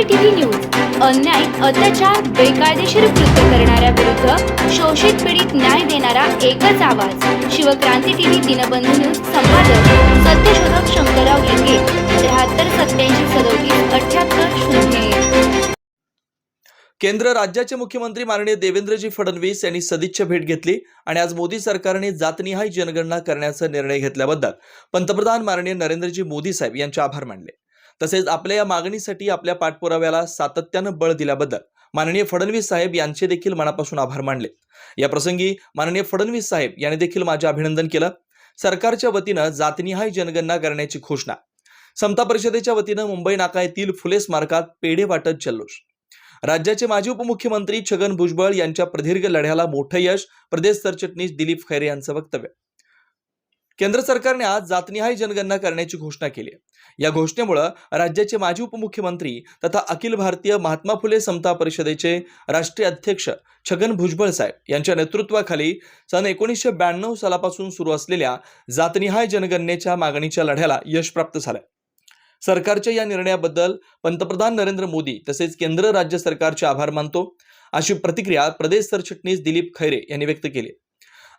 क्रांती TV news अन्याय अत्याचार बेकायदेशीर कृत्य करणाऱ्या विरुद्ध शोषित पीडित न्याय देणारा एकच आवाज. शिवक्रांती टीव्ही दिनबंधू न्यूज संपादक सत्यशोधक शंकरराव लिंगे त्र्याहत्तर सत्याऐंशी सदोतीस अठ्याहत्तर शून्य केंद्र राज्याचे मुख्यमंत्री माननीय देवेंद्रजी फडणवीस यांनी सदिच्छा भेट घेतली आणि आज मोदी सरकारने जातनिहाय जनगणना करण्याचा निर्णय घेतल्याबद्दल पंतप्रधान माननीय नरेंद्रजी मोदी साहेब यांचे आभार मानले. तसेच आपल्या या मागणीसाठी आपल्या पाठपुराव्याला सातत्यानं बळ दिल्याबद्दल माननीय फडणवीस साहेब यांचे देखील मनापासून आभार मानले. या प्रसंगी माननीय फडणवीस साहेब यांनी देखील माझे अभिनंदन केलं. सरकारच्या वतीनं जातनिहाय जनगणना करण्याची घोषणा. समता परिषदेच्या वतीनं मुंबई नाका येथील फुले स्मारकात पेढे वाटत जल्लोष. राज्याचे माजी उपमुख्यमंत्री छगन भुजबळ यांच्या प्रदीर्घ लढ्याला मोठं यश प्रदेश सरचिटणीस दिलीप खैरे यांचं वक्तव्य. केंद्र सरकारने आज जातनिहाय जनगणना करण्याची घोषणा केली या घोषणेमुळे राज्याचे माजी उपमुख्यमंत्री तथा अखिल भारतीय महात्मा फुले समता परिषदेचे राष्ट्रीय अध्यक्ष छगन भुजबळ साहेब यांच्या नेतृत्वाखाली सन एकोणीसशे ब्याण्णव सालापासून सुरू असलेल्या जातनिहाय जनगणनेच्या मागणीच्या लढ्याला यश प्राप्त झालंय. सरकारच्या या निर्णयाबद्दल पंतप्रधान नरेंद्र मोदी तसेच केंद्र राज्य सरकारचे आभार मानतो. अशी प्रतिक्रिया प्रदेश सरचिटणीस दिलीप खैरे यांनी व्यक्त केली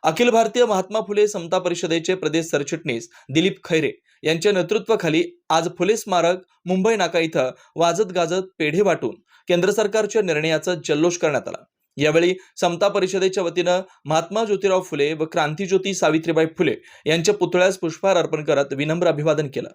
अखिल भारतीय महात्मा फुले समता परिषदेचे प्रदेश सरचिटणीस दिलीप खैरे यांच्या नेतृत्वाखाली आज फुले स्मारक मुंबई नाका इथं वाजत गाजत पेढे वाटून केंद्र सरकारच्या निर्णयाचा जल्लोष करण्यात आला. यावेळी समता परिषदेच्या वतीनं महात्मा ज्योतिराव फुले व क्रांतीज्योती सावित्रीबाई फुले यांच्या पुतळ्यास पुष्पहार अर्पण करत विनम्र अभिवादन केलं.